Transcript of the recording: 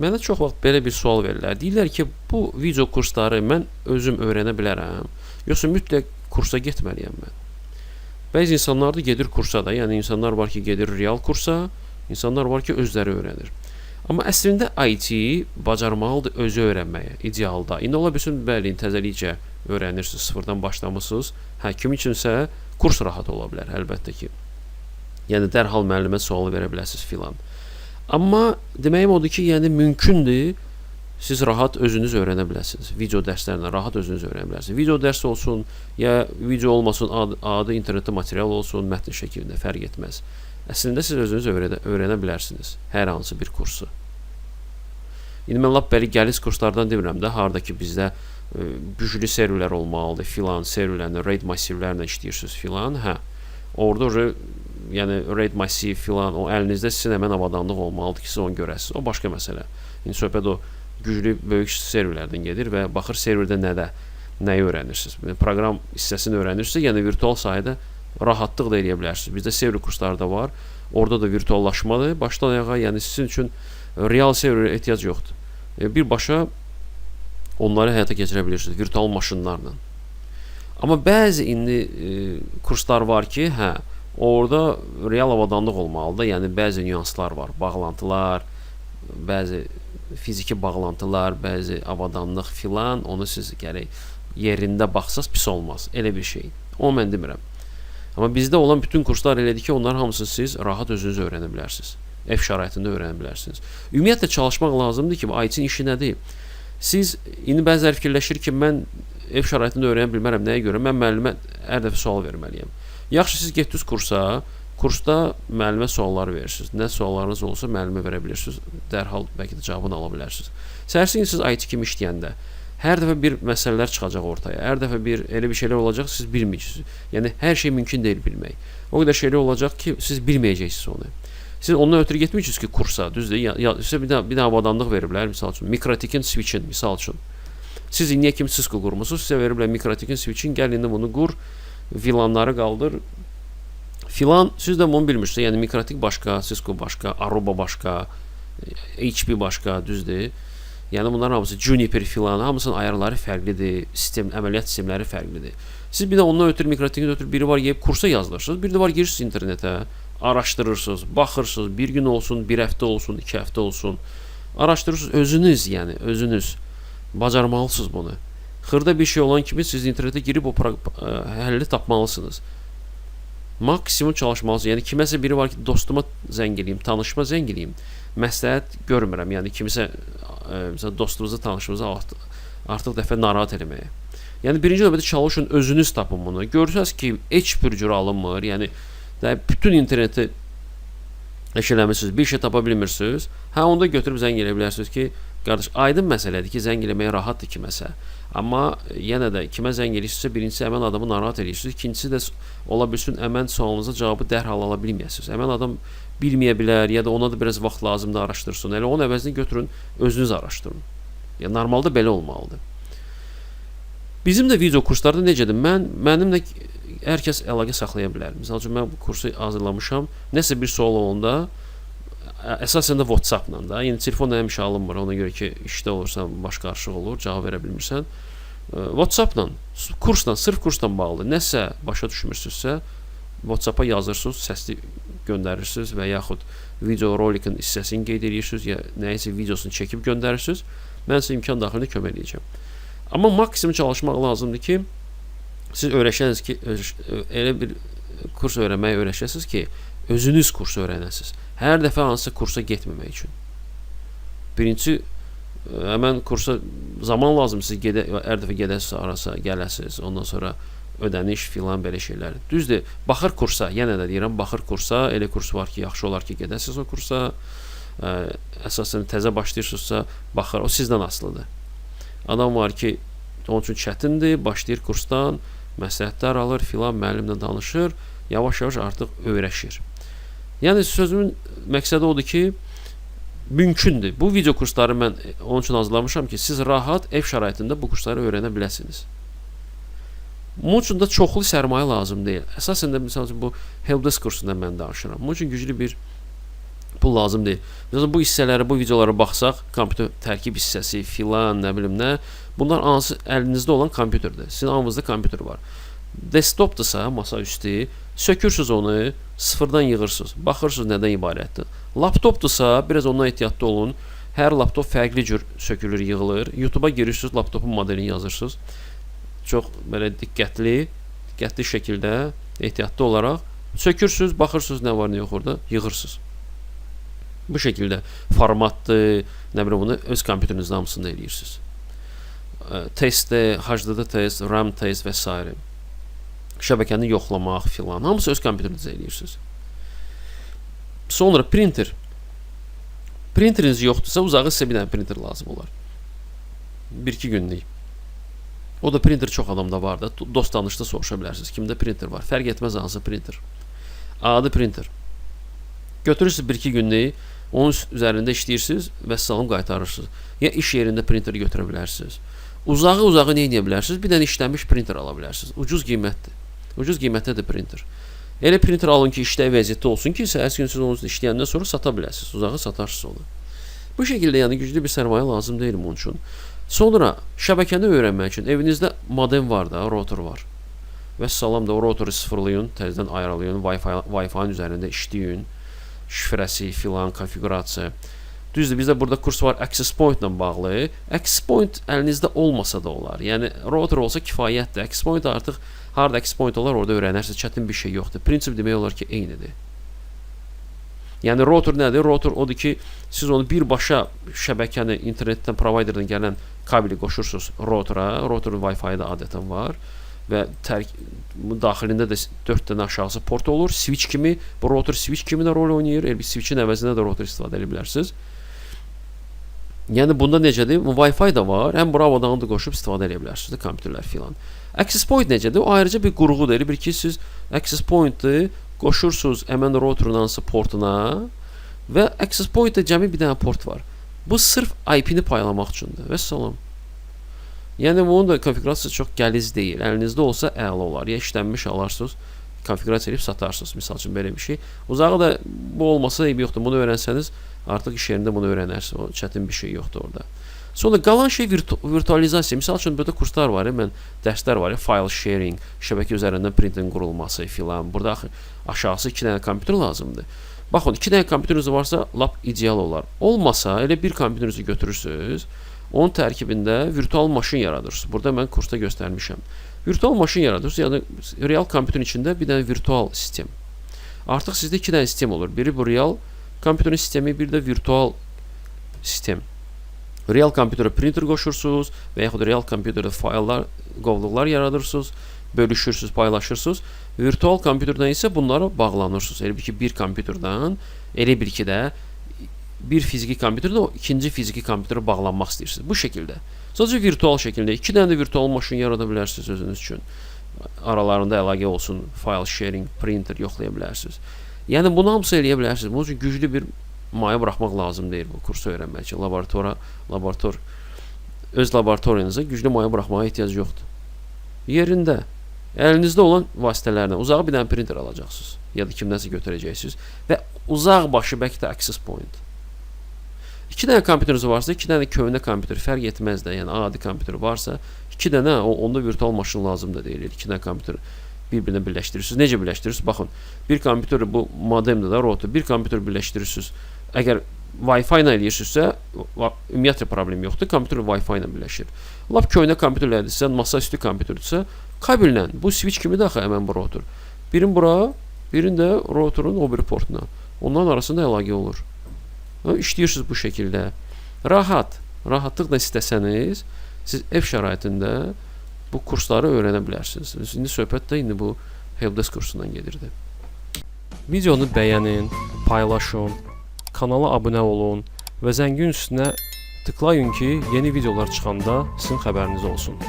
Mənə çox vaxt belə bir sual verirlər. Deyirlər ki, bu video kursları mən özüm öyrənə bilərəm, yoxsa mütləq kursa getməliyəm mən? Bəzi insanlar da gedir kursa da, yəni insanlar var ki, gedir real kursa, insanlar var ki, özləri öyrənir. Amma əslində IT bacarmalıdır özü öyrənməyə, idealda. İndi ola bilsin, bəli, təzəlikcə öyrənirsiniz, sıfırdan başlamısınız. Hə, kim üçünsə kurs rahat ola bilər, əlbəttə ki. Yəni dərhal müəllimə sual verə bilərsiniz filan. Amma deməyim odur ki, yəni mümkündür siz rahat özünüz öyrənə biləsiniz. Video dərslərlə rahat özünüz öyrənə bilərsiniz. Video dərs olsun, ya video olmasın, adi, adi internetdə material olsun, mətn şəklində fərq etməz. Əslində siz özünüz öyrənə, öyrənə bilərsiniz hər hansı bir kursu. İndi mən lap bəri gəliz kurslardan demirəm də, harda ki bizdə ə, güclü serverlər olmalıdır, filan serverlərlə, RAID massivlərlə işləyirsiniz filan, hə. Orada yəni RAID massiv filan o əlinizdə sizin həmin avadanlıq olmalıdır ki, siz onu görəsiniz. O başqa məsələ. İndi söhbət o güclü böyük serverlərdən gedir və baxır serverdə nədə nəyi öyrənirsiniz. Proqram hissəsini öyrənirsinizsə, yəni virtual sahədə rahatlıq da eləyə bilərsiniz. Bizdə server kursları da var. Orada da virtuallaşmadır. Başdan ayağa, yəni sizin üçün real serverə ehtiyac yoxdur. E, birbaşa onları həyata keçirə bilirsiniz virtual maşınlarla. Amma bəzi indi e, kurslar var ki, hə, orada real avadanlıq olmalıdır. Yəni bəzi nüanslar var, bağlantılar, bəzi fiziki bağlantılar, bəzi avadanlıq filan, onu siz gərək yerində baxsaz pis olmaz. Elə bir şey. Onu mən demirəm. Amma bizdə olan bütün kurslar elədir ki, onların hamısını siz rahat özünüz öyrənə bilərsiniz. Ev şəraitində öyrənə bilərsiniz. Ümumiyyətlə çalışmaq lazımdır ki, IT-in işi nədir? Siz indi bəziləri fikirləşir ki, mən ev şəraitində öyrənə bilmərəm. Nəyə görə? Mən müəllimə hər dəfə sual verməliyəm. Yaxşı siz getdiniz kursa, kursda müəllimə suallar verirsiniz. Nə suallarınız olsa müəllimə verə bilirsiniz. Dərhal bəlkə də cavabını ala bilərsiniz. Səhərsin siz IT kimi işləyəndə hər dəfə bir məsələlər çıxacaq ortaya. Hər dəfə bir elə bir şeylər olacaq siz bilməyirsiniz. Yəni hər şey mümkün deyil bilmək. O qədər şeylər olacaq ki, siz bilməyəcəksiniz onu. Siz ondan ötürü getmirsiniz ki, kursa, düzdür? Ya, ya sizə bir də bir də avadanlıq veriblər, misal üçün, Mikrotikin switchin, misal üçün. Siz indiyə kimi Cisco qurmusunuz, sizə veriblər Mikrotikin switchin, gəl indi bunu qur, VLANları qaldır. Filan, siz də bunu bilmirsiniz. Yəni Mikrotik başqa, Cisco başqa, Aruba başqa, HP başqa, düzdür? Yəni bunların hamısı Juniper filan, hamısının ayarları fərqlidir, sistem əməliyyat sistemləri fərqlidir. Siz bir də ondan ötürü Mikrotikin ötürü biri var, gəlib kursa yazılırsınız, bir də var girirsiniz internetə, araşdırırsınız, baxırsınız, bir gün olsun, bir həftə olsun, iki həftə olsun. Araşdırırsınız özünüz, yəni özünüz bacarmalısınız bunu. Xırda bir şey olan kimi siz internetə girib o ə, həlli tapmalısınız. Maksimum çalışmalısınız. Yəni kiməsə biri var ki, dostuma zəng eləyim, tanışıma zəng eləyim. Məsləhət görmürəm. Yəni kimisə ə, məsələn dostunuzu, tanışınızı artıq, artıq dəfə narahat eləməyə. Yəni birinci növbədə çalışın özünüz tapın bunu. Görürsəz ki, heç bir cür alınmır. Yəni də bütün interneti eşələmisiniz, bir şey tapa bilmirsiniz. Hə onda götürüb zəng eləyə bilərsiniz ki, qardaş, aydın məsələdir ki, zəng eləməyə rahatdır kiməsə. Amma yenə də kimə zəng eləyirsinizsə, birincisi həmin adamı narahat eləyirsiniz, ikincisi də ola bilsin həmin sualınıza cavabı dərhal ala bilməyəsiniz. Həmin adam bilməyə bilər ya da ona da biraz vaxt lazımdır araşdırsın. Elə onun əvəzini götürün, özünüz araşdırın. Yəni normalda belə olmalıdır. Bizim də video kurslarda necədir? Mən mənim də hər kəs əlaqə saxlaya bilər. Məsəl üçün mən bu kursu hazırlamışam. Nəsə bir sual olanda əsasən də WhatsApp-la da. Yəni telefon həmişə alınmır. Ona görə ki, işdə olursan baş qarışıq olur, cavab verə bilmirsən. WhatsApp-la, kursla, sırf kursla bağlı nəsə başa düşmürsünüzsə, WhatsApp-a yazırsınız, səsli göndərirsiniz və yaxud video rolikin hissəsini qeyd edirsiniz ya nəyisə videosunu çəkib göndərirsiniz. Mən sizə imkan daxilində kömək edəcəm. Amma maksimum çalışmaq lazımdır ki, siz öyrəşəniz ki, elə bir kurs öyrənməyi öyrəşəsiniz ki, özünüz kurs öyrənəsiniz. Hər dəfə hansısa kursa getməmək üçün. Birinci həmən kursa zaman lazım siz gedə dəfə gedəsiz, arasa gələsiz, ondan sonra ödəniş filan belə şeylər. Düzdür, baxır kursa, yenə də deyirəm, baxır kursa, elə kurs var ki, yaxşı olar ki, gedəsiz o kursa. Ə, əsasən təzə başlayırsınızsa, baxır, o sizdən asılıdır. Adam var ki, onun üçün çətindir, başlayır kursdan, məsləhətlər alır, filan müəllimlə danışır, yavaş-yavaş artıq öyrəşir. Yəni sözümün məqsədi odur ki, mümkündür. Bu video kursları mən onun üçün hazırlamışam ki, siz rahat ev şəraitində bu kursları öyrənə biləsiniz. Bunun üçün də çoxlu sərmayə lazım deyil. Əsasən də məsəl bu helpdesk kursunda mən danışıram. Bunun üçün güclü bir Bu lazım deyil. Məsələn bu hissələrə, bu videolara baxsaq, kompüter tərkib hissəsi, filan, nə bilim nə, bunlar hansı əlinizdə olan kompüterdir. Sizin hamınızda kompüter var. Desktopdursa, masa üstü, sökürsüz onu, sıfırdan yığırsınız. Baxırsınız nədən ibarətdir. Laptopdursa, biraz ondan ehtiyatlı olun. Hər laptop fərqli cür sökülür, yığılır. YouTube-a girirsiniz, laptopun modelini yazırsınız. Çox belə diqqətli, diqqətli şəkildə, ehtiyatlı olaraq sökürsüz, baxırsınız nə var, nə yox orada, yığırsınız. Bu şəkildə formatdır, nə bilim bunu öz kompüterinizin hamısında eləyirsiniz. Ə, Testdir, HDD test, RAM test və s. Şəbəkəni filan, hamısı öz kompüterinizdə eləyirsiniz. Sonra printer. Printeriniz yoxdursa uzağı sizə bir dənə printer lazım olar. 1-2 günlük. O da printer çox adamda var da. Dost tanışda soruşa bilərsiniz. Kimdə printer var? Fərq etməz hansı printer. Adi printer. Götürürsüz 1-2 günlük, onun üzərində işləyirsiniz və salam qaytarırsınız. Ya iş yerində printer götürə bilərsiniz. Uzağı uzağı nə edə bilərsiniz? Bir dənə işlənmiş printer ala bilərsiniz. Ucuz qiymətdir. Ucuz qiymətdədir printer. Elə printer alın ki, işləyə vəziyyətdə olsun ki, səhərsi gün siz onu işləyəndən sonra sata biləsiniz. Uzağı satarsınız onu. Bu şəkildə yəni güclü bir sərmayə lazım deyil bunun üçün. Sonra şəbəkəni öyrənmək üçün evinizdə modem var da, router var. Və salam da o routeru sıfırlayın, təzədən ayarlayın, Wi-Fi Wi-Fi-ın üzərində işləyin. Şifrəsi filan, konfiqurasiya. Düzdür, bizdə burada kurs var Access Point ilə bağlı. Access Point əlinizdə olmasa da olar. Yəni router olsa kifayətdir. Access Point artıq harda Access Point olar, orada öyrənərsiniz. Çətin bir şey yoxdur. Prinsip demək olar ki, eynidir. Yəni router nədir? Router odur ki, siz onu birbaşa şəbəkəni internetdən providerdən gələn kabeli qoşursunuz routera. Routerun Wi-Fi də adətən var və tərk daxilində də 4 dənə aşağısı port olur. Switch kimi, bu router switch kimi də rol oynayır. Elə bir switchin əvəzinə də router istifadə edə bilərsiniz. Yəni bunda necədir? Wi-Fi də var. Həm Bravo-dan da qoşub istifadə edə bilərsiniz də kompüterlər filan. Access point necədir? O ayrıca bir qurğudur. Elə bir ki, siz access point-ı qoşursunuz həmin routerun hansı portuna və access point-də cəmi bir dənə port var. Bu sırf IP-ni paylamaq üçündür. Və salam. Yəni bunun da konfiqurasiyası çox qəliz deyil. Əlinizdə olsa əla olar. Ya işlənmiş alarsınız, konfiqurasiya edib satarsınız. Məsəl üçün belə bir şey. Uzağı da bu olmasa eybi yoxdur. Bunu öyrənsəniz artıq iş yerində bunu öyrənərsiniz. O çətin bir şey yoxdur orada. Sonra qalan şey virtu virtualizasiya. Məsəl üçün burada kurslar var, ya, mən dərslər var, file sharing, şəbəkə üzərindən printerin qurulması filan. Burada axı aşağısı 2 dənə kompüter lazımdır. Baxın, 2 dənə kompüteriniz varsa lap ideal olar. Olmasa elə bir kompüterinizi götürürsüz, onun tərkibində virtual maşın yaradırsınız. Burada mən kursda göstərmişəm. Virtual maşın yaradırsınız, yəni real kompüterin içində bir dənə virtual sistem. Artıq sizdə 2 dənə sistem olur. Biri bu real kompüterin sistemi, bir də virtual sistem. Real kompüterə printer qoşursunuz və yaxud real kompüterdə fayllar, qovluqlar yaradırsınız, bölüşürsüz, paylaşırsınız. Virtual kompüterdən isə bunlara bağlanırsınız. Elə bir ki, bir kompüterdən, elə bir ki bir fiziki kompüterdə o ikinci fiziki kompüterə bağlanmaq istəyirsiniz. Bu şəkildə. Sadəcə virtual şəkildə 2 dənə də virtual maşın yarada bilərsiniz özünüz üçün. Aralarında əlaqə olsun, file sharing, printer yoxlaya bilərsiniz. Yəni bunu hamısı eləyə bilərsiniz. Bunun üçün güclü bir maya buraxmaq lazım deyil bu kursu öyrənmək üçün. Laboratora, laborator öz laboratoriyanıza güclü maya buraxmağa ehtiyac yoxdur. Yerində əlinizdə olan vasitələrlə uzağa bir dənə printer alacaqsınız ya da kimdənsə götürəcəksiniz və uzaq başı bəlkə də access point. 2 dənə kompüteriniz varsa, 2 dənə köhnə kompüter fərq etməz də, yəni adi kompüter varsa, 2 dənə onda virtual maşın lazım da deyil. 2 dənə kompüter bir-birinə birləşdirirsiniz. Necə birləşdirirsiniz? Baxın, bir kompüter bu modemdir də, router. Bir kompüter birləşdirirsiniz. Əgər Wi-Fi ilə eləyirsinizsə, ümumiyyətlə problem yoxdur. Kompüter Wi-Fi ilə birləşir. Lap köhnə kompüterlərdirsə, masaüstü kompüterdirsə, kabellə, bu switch kimi də axı həmin bu router. Birin bura, birin də routerun o portuna. Onların arasında əlaqə olur. İşləyirsiniz bu şəkildə. Rahat, rahatlıqla istəsəniz, siz ev şəraitində bu kursları öyrənə bilərsiniz. İndi söhbət də indi bu helpdesk kursundan gedirdi. Videonu bəyənin, paylaşın, kanala abunə olun və zəngin üstünə tıklayın ki, yeni videolar çıxanda sizin xəbəriniz olsun.